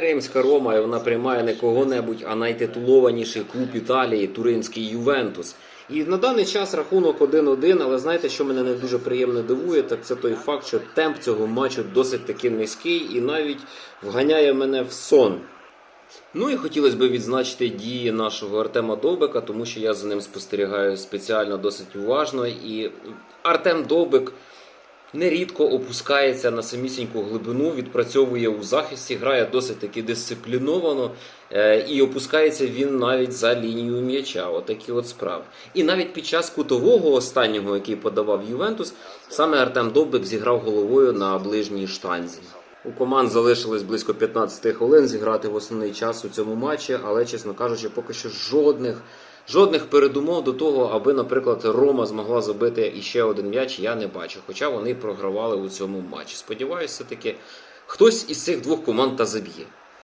Римська Рома, і вона приймає не кого-небудь, а найтитулованіший клуб Італії, туринський Ювентус. І на даний час рахунок 1-1, але знаєте, що мене не дуже приємно дивує, так це той факт, що темп цього матчу досить таки низький і навіть вганяє мене в сон. Ну і хотілося б відзначити дії нашого Артема Довбика, тому що я за ним спостерігаю спеціально досить уважно. І Артем Довбик нерідко опускається на самісіньку глибину, відпрацьовує у захисті, грає досить таки дисципліновано, е, і опускається він навіть за лінію м'яча. Отакі от справи. І навіть під час кутового останнього, який подавав Ювентус, саме Артем Довбик зіграв головою на ближній штанзі. У команд залишилось близько 15 хвилин зіграти в основний час у цьому матчі, але, чесно кажучи, поки що жодних, жодних передумов до того, аби, наприклад, Рома змогла забити іще один м'яч, я не бачу. Хоча вони програвали у цьому матчі. Сподіваюся, все-таки хтось із цих двох команд та заб'є.